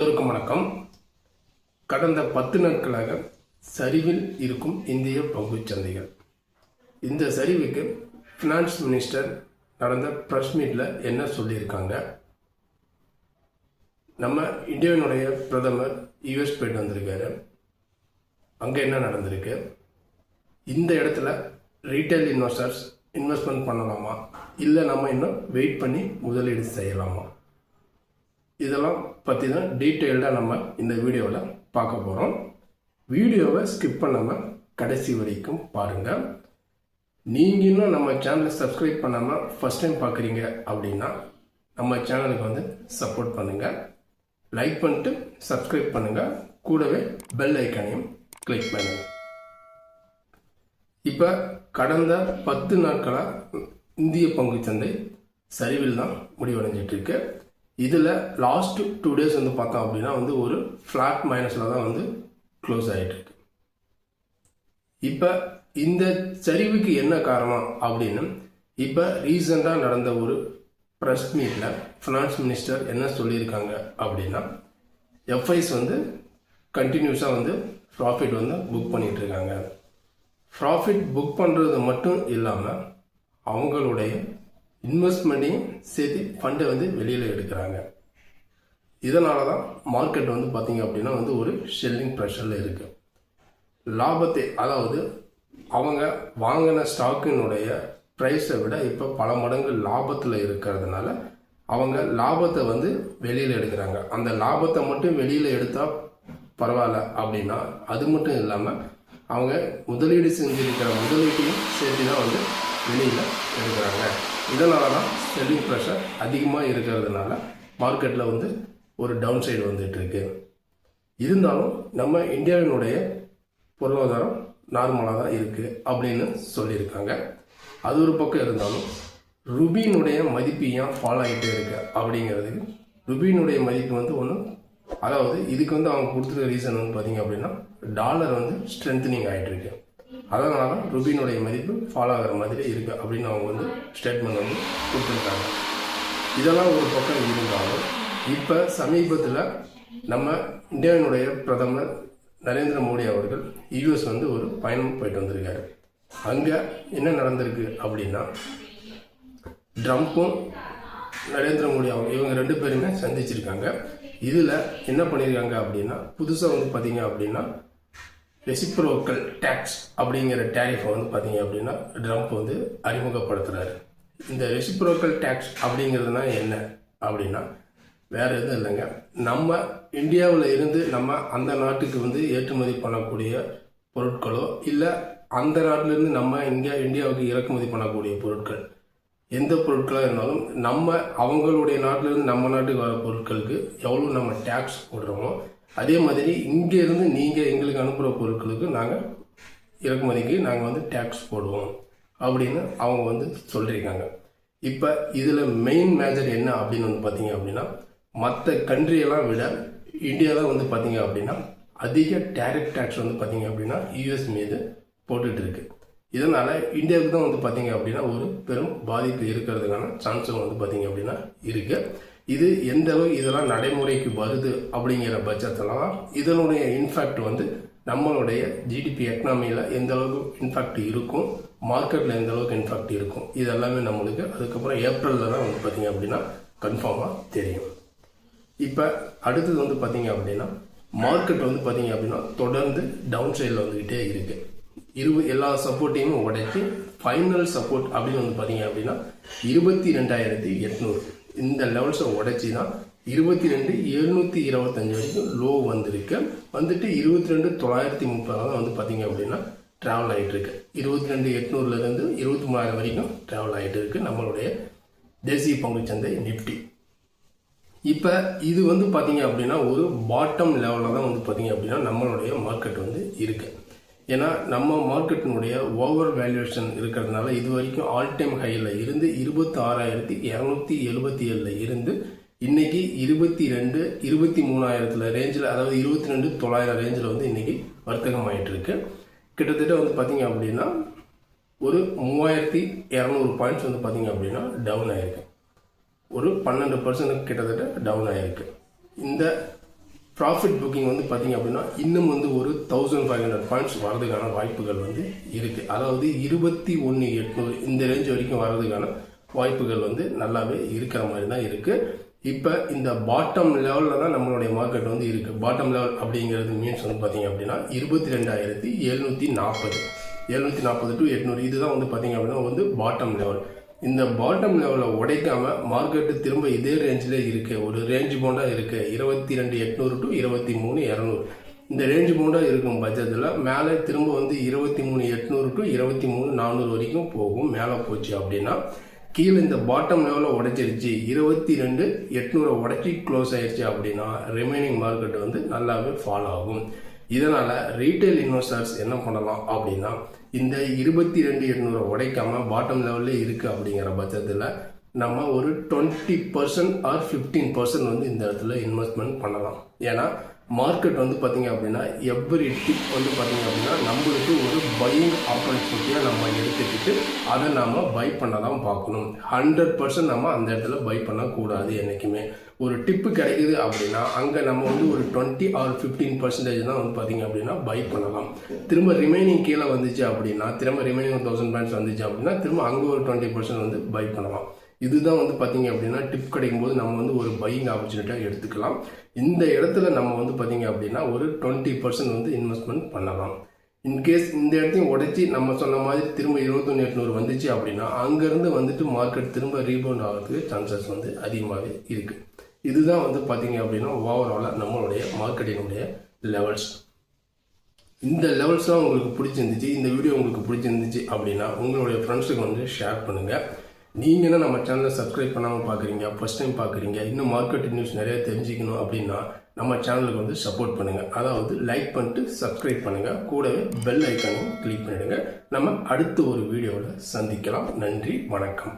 எல்லோருக்கும் வணக்கம். கடந்த பத்து நாட்களாக சரிவில் இருக்கும் இந்திய பங்குச் சந்தைகள். இந்த சரிவுக்கு ஃபினான்ஸ் மினிஸ்டர் நடந்த ப்ரெஸ் மீட்டில் என்ன சொல்லியிருக்காங்க? நம்ம இந்தியாவினுடைய பிரதமர் யூஎஸ் போயிட்டு வந்திருக்காரு. அங்கே என்ன நடந்திருக்கு? இந்த இடத்துல ரீட்டைல் இன்வெஸ்டர்ஸ் இன்வெஸ்ட்மெண்ட் பண்ணலாமா? இல்லை நம்ம இன்னும் வெயிட் பண்ணி முதலீடு செய்யலாமா? இதெல்லாம் பற்றி தான் டீட்டெயில்டாக நம்ம இந்த வீடியோவில் பார்க்க போகிறோம் வீடியோவை ஸ்கிப் பண்ணாமல் கடைசி வரைக்கும் பாருங்கள் நீங்கள் இன்னும் நம்ம சேனலை சப்ஸ்கிரைப் பண்ணாமல் ஃபஸ்ட் டைம் பார்க்குறீங்க அப்படின்னா நம்ம சேனலுக்கு வந்து சப்போர்ட் பண்ணுங்கள் லைக் பண்ணிட்டு சப்ஸ்கிரைப் பண்ணுங்கள் கூடவே பெல் ஐக்கானையும் கிளிக் பண்ணுங்கள் இப்போ கடந்த பத்து நாட்களாக இந்திய பங்குச்சந்தை சரிவில் தான் முடிவடைஞ்சிட்ருக்கு இதில் லாஸ்ட் டூ டேஸ் வந்து பார்த்தோம் அப்படின்னா வந்து ஒரு ஃப்ளாட் மைனஸில் தான் வந்து க்ளோஸ் ஆகிட்டு இப்போ இந்த சரிவுக்கு என்ன காரணம் அப்படின்னு இப்போ ரீசெண்டாக நடந்த ஒரு ப்ரெஸ் மீட்டில் ஃபினான்ஸ் மினிஸ்டர் என்ன சொல்லியிருக்காங்க அப்படின்னா எஃப்ஐஸ் வந்து கண்டினியூஸாக வந்து ப்ராஃபிட் வந்து புக் பண்ணிகிட்ருக்காங்க இருக்காங்க. ப்ராஃபிட் புக் பண்ணுறது மட்டும் இல்லாமல் அவங்களுடைய இன்வெஸ்ட்மெண்ட்டையும் சேர்த்து ஃபண்டை வந்து வெளியில் எடுக்கிறாங்க. இதனால தான் மார்க்கெட் வந்து பார்த்தீங்க அப்படின்னா வந்து ஒரு ஷெல்லிங் ப்ரெஷரில் இருக்குது லாபத்தை அதாவது அவங்க வாங்கின ஸ்டாக்கினுடைய ப்ரைஸை விட இப்போ பல மடங்கு லாபத்தில் இருக்கிறதுனால அவங்க லாபத்தை வந்து வெளியில் எடுக்கிறாங்க. அந்த லாபத்தை மட்டும் வெளியில் எடுத்தால் பரவாயில்ல அப்படின்னா அது மட்டும் இல்லாமல் அவங்க முதலீடு செஞ்சிருக்கிற முதலீட்டையும் சேர்த்து தான் வந்து வெளியில் எடுக்கிறாங்க இதனால தான் செல்லிங் ப்ரெஷர் அதிகமாக இருக்கிறதுனால மார்க்கெட்டில் வந்து ஒரு டவுன் சைடு வந்துட்டு இருக்கு இருந்தாலும் நம்ம இந்தியாவினுடைய பொருளாதாரம் நார்மலாக தான் இருக்குது அப்படின்னு சொல்லியிருக்காங்க. அது ஒரு பக்கம் இருந்தாலும் ருபியினுடைய மதிப்பு ஏன் ஃபாலோ ஆகிட்டே இருக்கு அப்படிங்கிறதுக்கு ருபியினுடைய மதிப்பு வந்து ஒன்றும் அதாவது இதுக்கு வந்து அவங்க கொடுத்துருக்க ரீசன் வந்து பார்த்தீங்க அப்படின்னா டாலர் வந்து ஸ்ட்ரென்தனிங் ஆகிட்டு இருக்கு அதனால தான் ருபினுடைய மதிப்பு ஃபாலோ ஆகிற மாதிரி இருக்குது அப்படின்னு அவங்க வந்து ஸ்டேட்மெண்ட் வந்து கொடுத்துருக்காங்க. இதெல்லாம் ஒரு பக்கம் இருந்தாலும் இப்போ சமீபத்தில் நம்ம இந்தியாவினுடைய பிரதமர் நரேந்திர மோடி அவர்கள் யூஎஸ் வந்து ஒரு பயணம் போயிட்டு வந்திருக்காரு. அங்கே என்ன நடந்திருக்கு அப்படின்னா ட்ரம்ப்பும் நரேந்திர மோடி அவங்க இவங்க ரெண்டு பேருமே சந்திச்சிருக்காங்க. இதில் என்ன பண்ணியிருக்காங்க அப்படின்னா புதுசாக வந்து பார்த்தீங்க அப்படின்னா ரெசிப்ரோக்கல் டேக்ஸ் அப்படிங்கிற டேரிஃபை வந்து பார்த்தீங்க அப்படின்னா ட்ரம்ப் வந்து அறிமுகப்படுத்துகிறாரு இந்த ரெசிப்ரோக்கல் டேக்ஸ் அப்படிங்கிறதுனா என்ன அப்படின்னா வேறு எதுவும் இல்லைங்க. நம்ம இந்தியாவில் இருந்து நம்ம அந்த நாட்டுக்கு வந்து ஏற்றுமதி பண்ணக்கூடிய பொருட்களோ இல்லை அந்த நாட்டிலேருந்து நம்ம இங்கே இந்தியாவுக்கு இறக்குமதி பண்ணக்கூடிய பொருட்கள் எந்த பொருட்களாக இருந்தாலும் நம்ம அவங்களுடைய நாட்டிலேருந்து நம்ம நாட்டுக்கு வர பொருட்களுக்கு எவ்வளோ நம்ம டேக்ஸ் போடுறோமோ அதே மாதிரி இங்கேருந்து நீங்கள் எங்களுக்கு அனுப்புகிற பொருட்களுக்கு நாங்கள் இறக்குமதிக்கு நாங்கள் வந்து டேக்ஸ் போடுவோம் அப்படின்னு அவங்க வந்து சொல்லியிருக்காங்க. இப்போ இதில் மெயின் மேஜர் என்ன அப்படின்னு வந்து பார்த்தீங்க அப்படின்னா மற்ற கண்ட்ரியெல்லாம் விட இந்தியா தான் வந்து பார்த்தீங்க அப்படின்னா அதிக டேரிஃப் டேக்ஸ் வந்து பார்த்தீங்க அப்படின்னா யூஎஸ் மீது போட்டுட்டு இருக்கு. இதனால் இந்தியாவுக்கு தான் வந்து பார்த்தீங்க அப்படின்னா ஒரு பெரும் பாதிப்பு இருக்கிறதுக்கான சான்ஸும் வந்து பார்த்தீங்க அப்படின்னா இருக்குது இது எந்த அளவு இதெல்லாம் நடைமுறைக்கு வருது அப்படிங்கிற பட்சத்தெல்லாம் இதனுடைய இன்ஃபேக்ட் வந்து நம்மளுடைய ஜிடிபி எக்கனாமியில் எந்த அளவுக்கு இன்ஃபேக்ட் இருக்கும் மார்க்கெட்டில் எந்த அளவுக்கு இன்ஃபேக்ட் இருக்கும் இது எல்லாமே நம்மளுக்கு அதுக்கப்புறம் ஏப்ரலில் தான் வந்து பார்த்தீங்க அப்படின்னா கன்ஃபார்மாக தெரியும். இப்போ அடுத்தது வந்து பார்த்தீங்க அப்படின்னா மார்க்கெட் வந்து பார்த்தீங்க அப்படின்னா தொடர்ந்து டவுன் சைடில் வந்துக்கிட்டே இருக்கு. இருபது எல்லா சப்போர்ட்டையும் உடைச்சி ஃபைனல் சப்போர்ட் அப்படின்னு வந்து பார்த்தீங்க அப்படின்னா இருபத்தி ரெண்டாயிரத்தி எட்நூறு. இந்த லெவல்ஸை உடைச்சி தான் இருபத்தி ரெண்டு எழுநூற்றி இருபத்தஞ்சி வரைக்கும் லோ வந்திருக்கு. வந்துட்டு இருபத்தி ரெண்டு தொள்ளாயிரத்தி முப்பது தான் வந்து பார்த்தீங்க அப்படின்னா ட்ராவல் ஆகிட்டு இருக்கு இருபத்தி ரெண்டு எட்நூறுலேருந்து இருபத்தி மூணாயிரம் வரைக்கும் ட்ராவல் ஆகிட்டு இருக்கு நம்மளுடைய தேசிய பங்குச்சந்தை நிஃப்டி இப்போ இது வந்து பார்த்தீங்க அப்படின்னா ஒரு பாட்டம் லெவலில் தான் வந்து பார்த்தீங்க அப்படின்னா நம்மளுடைய மார்க்கெட் வந்து இருக்குது ஏன்னா நம்ம மார்க்கெட்டினுடைய ஓவர் வேல்யூவேஷன் இருக்கிறதுனால இது வரைக்கும் ஆல் டைம் ஹையில் இருந்து இருபத்தி ஆறாயிரத்தி இரநூத்தி எழுபத்தி ஏழில் இருந்து இன்னைக்கு இருபத்தி ரெண்டு இருபத்தி மூணாயிரத்தில் ரேஞ்சில் அதாவது இருபத்தி ரெண்டு தொள்ளாயிரம் ரேஞ்சில் வந்து இன்னைக்கு வர்த்தகம் ஆயிட்டு இருக்கு கிட்டத்தட்ட வந்து பார்த்தீங்க அப்படின்னா ஒரு மூவாயிரத்தி இரநூறு பாயிண்ட்ஸ் வந்து பார்த்தீங்க அப்படின்னா டவுன் ஆகிருக்கு ஒரு பன்னெண்டு பர்சன்ட் கிட்டத்தட்ட டவுன் ஆகிருக்கு இந்த ப்ராஃபிட் புக்கிங் வந்து பார்த்தீங்க அப்படின்னா இன்னும் வந்து ஒரு தௌசண்ட் ஃபைவ் ஹண்ட்ரட் பாயிண்ட்ஸ் வரதுக்கான வாய்ப்புகள் வந்து இருக்குது அதாவது இருபத்தி ஒன்று எட்நூறு இந்த ரேஞ்ச் வரைக்கும் வரதுக்கான வாய்ப்புகள் வந்து நல்லாவே இருக்கிற மாதிரி தான் இருக்குது இப்போ இந்த பாட்டம் லெவலில் தான் நம்மளுடைய மார்க்கெட் வந்து இருக்குது பாட்டம் லெவல் அப்படிங்கிறது மீன்ஸ் வந்து பார்த்தீங்க அப்படின்னா இருபத்தி ரெண்டாயிரத்தி எழுநூற்றி நாற்பது எழுநூற்றி நாற்பது டு எட்நூறு. இதுதான் வந்து பார்த்தீங்க அப்படின்னா வந்து பாட்டம் லெவல் இந்த பாட்டம் லெவலில் உடைக்காம மார்க்கெட்டு திரும்ப இதே ரேஞ்சில் இருக்கு. ஒரு ரேஞ்ச் பவுண்டாக இருக்கு. இருபத்தி ரெண்டு எட்நூறு டு இருபத்தி மூணு இரநூறு. இந்த ரேஞ்ச் பவுண்டாக இருக்கும் பட்சத்தில் மேலே திரும்ப வந்து இருபத்தி மூணு எட்நூறு டு இருபத்தி மூணு நானூறு வரைக்கும் போகும். மேலே போச்சு அப்படின்னா கீழே இந்த பாட்டம் லெவலில் உடைச்சிருச்சு. இருபத்தி ரெண்டு எட்நூறை உடச்சி க்ளோஸ் ஆயிடுச்சு அப்படின்னா ரிமைனிங் மார்க்கெட் வந்து நல்லாவே ஃபாலோ ஆகும். இதனால் ரீட்டைல் இன்வெஸ்டர்ஸ் என்ன பண்ணலாம் அப்படின்னா இந்த இருபத்தி ரெண்டு எண்ணூறு உடைக்காமல் பாட்டம் லெவலில் இருக்குது அப்படிங்கிற பட்சத்தில் நம்ம ஒரு twenty percent or fifteen percent வந்து இந்த இடத்துல இன்வெஸ்ட்மெண்ட் பண்ணலாம். ஏன்னா மார்க்கெட் வந்து பார்த்திங்க அப்படின்னா எவ்ரி டிப் வந்து பார்த்திங்க அப்படின்னா நம்மளுக்கு ஒரு பையிங் ஆப்பர்ச்சுனிட்டியாக நம்ம எடுத்துக்கிட்டு அதை நாம் பை பண்ண தான் பார்க்கணும். ஹண்ட்ரட் பர்சன்ட் நம்ம அந்த இடத்துல பை பண்ணக்கூடாது என்றைக்குமே ஒரு டிப்பு கிடைக்குது அப்படின்னா அங்கே நம்ம வந்து ஒரு டுவெண்ட்டி ஆர் ஃபிஃப்டீன் பர்சன்டேஜ் தான் வந்து பார்த்திங்க அப்படின்னா பை பண்ணலாம். திரும்ப ரிமைனிங் கீழே வந்துச்சு அப்படின்னா திரும்ப ரிமைனிங் தௌசண்ட் பாயிண்ட்ஸ் வந்துச்சு அப்படின்னா திரும்ப அங்கே ஒரு டுவெண்ட்டி பர்சன்ட் வந்து பை பண்ணலாம். இதுதான் வந்து பார்த்தீங்க அப்படின்னா டிப் கிடைக்கும் போது நம்ம வந்து ஒரு பையிங் ஆப்பர்ச்சுனிட்டியாக எடுத்துக்கலாம். இந்த இடத்துல நம்ம வந்து பார்த்தீங்க அப்படின்னா ஒரு டுவெண்ட்டி பர்சன்ட் வந்து இன்வெஸ்ட்மெண்ட் பண்ணலாம். இன்கேஸ் இந்த இடத்தையும் உடைச்சி நம்ம சொன்ன மாதிரி திரும்ப இருபத்தொன்று எட்நூறு வந்துச்சு அப்படின்னா அங்கேருந்து வந்துட்டு மார்க்கெட் திரும்ப ரீபவுண்ட் ஆகிறதுக்கு சான்சஸ் வந்து அதிகமாகவே இருக்குது இதுதான் வந்து பார்த்தீங்க அப்படின்னா ஓவராலாக நம்மளுடைய மார்க்கெட்டினுடைய லெவல்ஸ் இந்த லெவல்ஸ்லாம் உங்களுக்கு பிடிச்சிருந்துச்சு இந்த வீடியோ உங்களுக்கு பிடிச்சிருந்துச்சு அப்படின்னா உங்களுடைய ஃப்ரெண்ட்ஸுக்கு வந்து ஷேர் பண்ணுங்கள் நீங்கள் தான் நம்ம சேனலை சப்ஸ்கிரைப் பண்ணாமல் பார்க்குறீங்க ஃபஸ்ட் டைம் பார்க்குறீங்க இன்னும் மார்க்கெட் நியூஸ் நிறைய தெரிஞ்சுக்கணும் அப்படின்னா நம்ம சேனலுக்கு வந்து சப்போர்ட் பண்ணுங்கள் அதாவது லைக் பண்ணிட்டு சப்ஸ்கிரைப் பண்ணுங்கள் கூடவே பெல் ஐக்கானையும் கிளிக் பண்ணிவிடுங்க நம்ம அடுத்த ஒரு வீடியோவில் சந்திக்கலாம். நன்றி வணக்கம்.